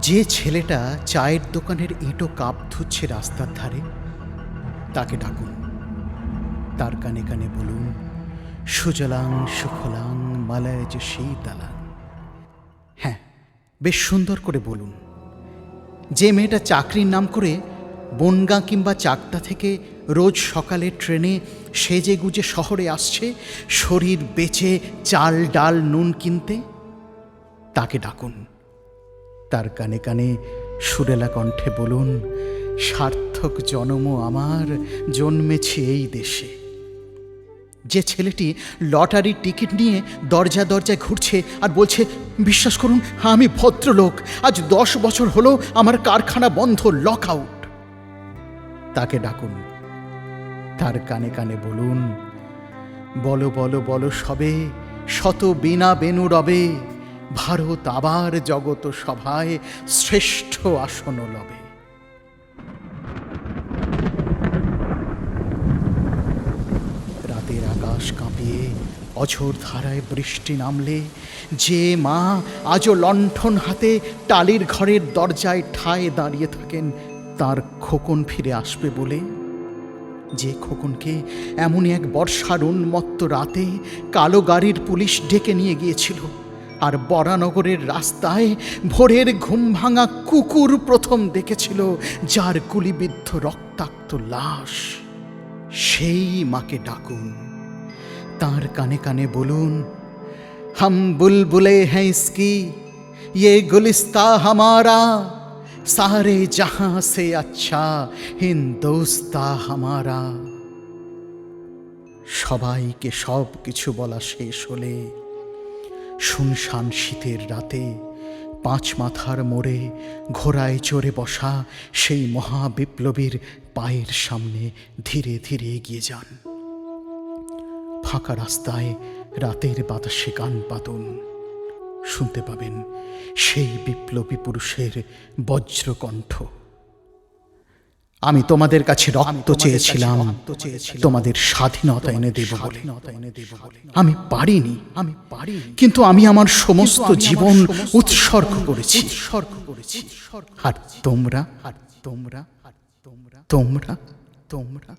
যে ছেলেটা চায়ের দোকানের এঁটো কাপ ধুচ্ছে রাস্তার ধারে, তাকে ডাকুন। তার কানে কানে বলুন, সুজলাং সুফলাং সেই শীতলাং হ্যাঁ বেশ সুন্দর করে বলুন, যে মেয়েটা চাকরির নাম করে বনগাঁ কিংবা চাকদা থেকে রোজ সকালে ট্রেনে সেজে গুজে শহরে আসছে, শরীর বেচে চাল ডাল নুন কিনতে, তাকে ডাকুন। তার কানে কানে সুরেলা কণ্ঠে বলুন, সার্থক জনম আমার জন্মেছি এই দেশে। যে ছেলেটি লটারির টিকিট নিয়ে দরজা দরজায় ঘুরছে আর বলছে, বিশ্বাস করুন, আমি ভদ্রলোক, আজ দশ বছর হলো আমার কারখানা বন্ধ লক আউট তাকে ডাকুন। তার কানে কানে বলুন, বলো বলো বলো সবে, শত বিনা বেনু রবে ভারত আবার জগত সভায় শ্রেষ্ঠ আসন লবে। রাতের আকাশ কাঁপিয়ে অঝোর ধারায় বৃষ্টি নামলে, যে মা আজও লণ্ঠন হাতে টালির ঘরের দরজায় ঠায় দাঁড়িয়ে থাকেন, তার খোকন ফিরে আসবে বলে। যে খোকনকে এমনই এক বর্ষার উন্মত্ত রাতে কালো গাড়ির পুলিশ ডেকে নিয়ে গিয়েছিল। আর বরানগরের রাস্তায় ভোরের ঘুম ভাঙা কুকুর প্রথম দেখেছিল যার গুলিবিদ্ধ রক্তাক্ত লাশ সেই মাকে ডাকুন তার কানে কানে বলুন हम बुलबुले हैं इसकी ये गुलिस्ता हमारा सारे जहां से अच्छा হিন্দোস্তা হামারা সবাইকে সব কিছু বলা শেষ হলে শুনশান শীতের রাতে, পাঁচ মাথার মোড়ে ঘোড়ায় চড়ে বসা সেই মহাবিপ্লবীর পায়ের সামনে ধীরে ধীরে এগিয়ে যান। ফাঁকা রাস্তায় রাতের বাতাসে গান পাতুন শুনতে পাবেন সেই বিপ্লবী পুরুষের বজ্রকণ্ঠ। আমি তোমাদের কাছে রক্ত চেয়েছিলাম। তোমাদের স্বাধীনতা এনে দেব বলে। আমি পারিনি। আমি পারি কিন্তু আমি আমার সমস্ত জীবন উৎসর্গ করেছি। উৎসর্গ করেছি। আর তোমরা আর তোমরা আর তোমরা তোমরা তোমরা